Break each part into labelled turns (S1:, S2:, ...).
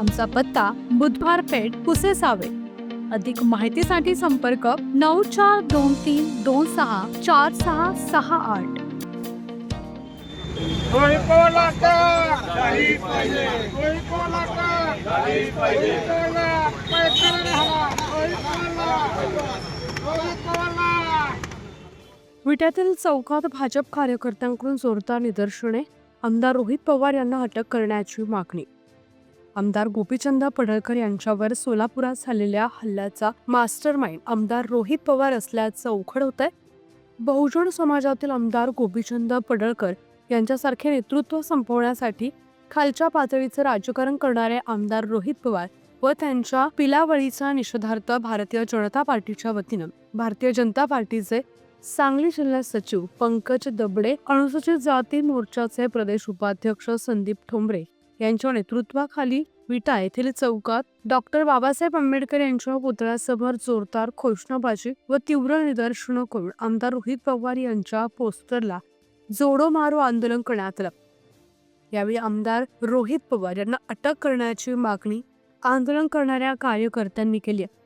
S1: आमचा पत्ता बुधवार पेठ पुसेसावे अधिक माहितीसाठी संपर्क नऊ चार दोन तीन दोन सहा चार सहा सहा आठ. विट्यातील चौकात भाजप कार्यकर्त्यांकडून जोरदार निदर्शने आमदार रोहित पवार यांना अटक करण्याची मागणी. आमदार गोपीचंद पडळकर यांच्यावर सोलापुरात झालेल्या हल्ल्याचा मास्टर माइंड आमदार रोहित पवार असल्याचं उघड होत आहे बहुजन समाजातील आमदार गोपीचंद पडळकर यांच्यासारखे नेतृत्व संपवण्यासाठी खालच्या पातळीचं राजकारण करणारे आमदार रोहित पवार व त्यांच्या पिलावळीचा निषेधार्थ भारतीय जनता पार्टीच्या वतीनं भारतीय जनता पार्टीचे सांगली जिल्हा सचिव पंकज दबडे अनुसूचित जाती मोर्चाचे प्रदेश उपाध्यक्ष संदीप ठोंबरे यांच्या नेतृत्वाखाली विटा येथील चौकात डॉक्टर बाबासाहेब आंबेडकर यांच्या पुतळ्यासमोर जोरदार घोषणाबाजी व तीव्र निदर्शनं करून आमदार रोहित पवार यांच्या पोस्टरला जोडो मारो आंदोलन करण्यात आलं. यावेळी आमदार रोहित पवार यांना अटक करण्याची मागणी आंदोलन करणाऱ्या कार्यकर्त्यांनी केली आहे.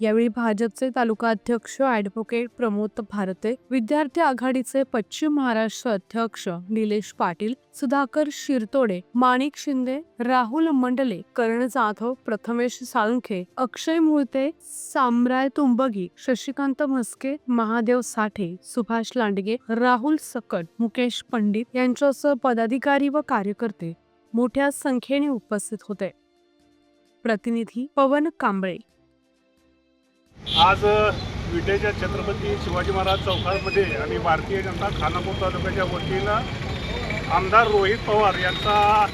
S1: यावेळी भाजपचे तालुका अध्यक्ष ॲडव्होकेट प्रमोद भारते विद्यार्थी आघाडीचे पश्चिम महाराष्ट्र अध्यक्ष निलेश पाटील सुधाकर शिरतोडे माणिक शिंदे राहुल मंडले कर्ण जाधव प्रथमेश साळुंखे अक्षय मुळते साम्राय तुंबगी शशिकांत म्हस्के महादेव साठे सुभाष लांडगे राहुल सकट मुकेश पंडित यांच्यासह पदाधिकारी व कार्यकर्ते मोठ्या संख्येने उपस्थित होते. प्रतिनिधी पवन कांबळे.
S2: आज विटेच्या छत्रपती शिवाजी महाराज चौकामध्ये आणि भारतीय जनता खानापूर तालुक्याच्या वतीनं आमदार रोहित पवार यांचा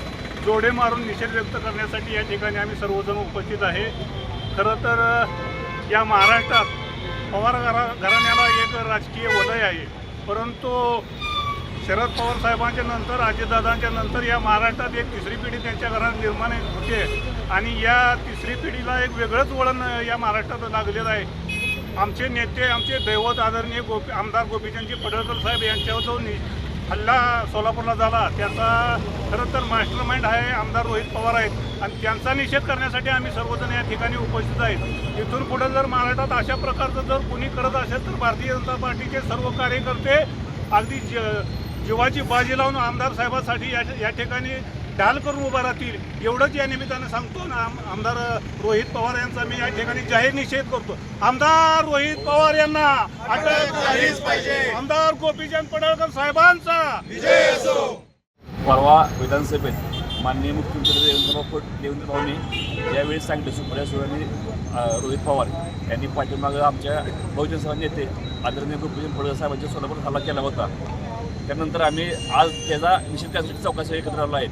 S2: जोडे मारून निषेध व्यक्त करण्यासाठी या ठिकाणी आम्ही सर्वजण उपस्थित आहे. खरं तर या महाराष्ट्रात पवार घरा घराण्याला एक राजकीय वलय आहे. परंतु शरद पवार साहेबांच्या नंतर अजितदादांच्या नंतर या महाराष्ट्रात एक तिसरी पिढी त्यांच्या घरात निर्माण होते. आणि या तिसरी पिढीला एक वेगळंच वळण या महाराष्ट्रात लागलेलं आहे. आमचे नेते आमचे दैवत आदरणीय गोपी आमदार गोपीचंदजी पडळकर साहेब यांच्यावर जो नि हल्ला सोलापूरला झाला त्याचा खरं तर मास्टर माइंड आहे आमदार रोहित पवार आहेत. आणि त्यांचा निषेध करण्यासाठी आम्ही सर्वजण या ठिकाणी उपस्थित आहेत. इथून पुढे जर महाराष्ट्रात अशा प्रकारचं जर कुणी करत असेल तर भारतीय जनता पार्टीचे सर्व कार्यकर्ते अगदी ज जीवाची बाजी लावून आमदार साहेबांसाठी या या ठिकाणी ढाल करून उभा राहतील एवढंच या निमित्तानं सांगतो ना आम- आमदार रोहित पवार यांचा मी या ठिकाणी जाहीर निषेध करतो. आमदार रोहित पवार यांना अटक झालीच पाहिजे. आमदार गोपीचंद पडळकर साहेबांचा.
S3: परवा विधानसभेत माननीय मुख्यमंत्री देवेंद्र फड देवेंद्र भाऊनी ज्यावेळी सांगितलं सुप्रिया सुळे रोहित पवार यांनी पाठीमागं आमच्या बहुजन समाज नेते आदरणीय गोपीचंद पडळकर साहेबांच्या सोलापूर हल्ला केला होता. त्यानंतर आम्ही आज त्याचा निषेध करण्यासाठी चौकशी एकत्र आलो आहे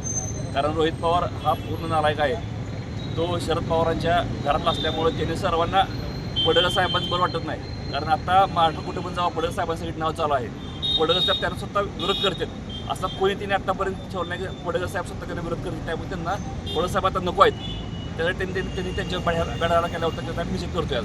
S3: कारण रोहित पवार हा पूर्ण नालायक आहे. तो शरद पवारांच्या घरातला असल्यामुळे त्याने सर्वांना पडळकर साहेबांचं बरं वाटत नाही. कारण आता महाराष्ट्र कुठे पण जावं पडळकर साहेबांसाठी नाव चालू आहे पडळकर साहेब त्यांना स्वतः विरोध करतात. असा कोणी तिने आत्तापर्यंत ठेवलं नाही की पडळकर साहेब स्वतः त्यांना विरोध करतील त्यामुळे त्यांना पडळकर साहेब आता नको आहेत. त्यासाठी त्यांनी त्यांनी- त्यांनी त्यांच्यावर बढ्या बेडाला केला होता त्याचा आम्ही निषेध करतोय आज.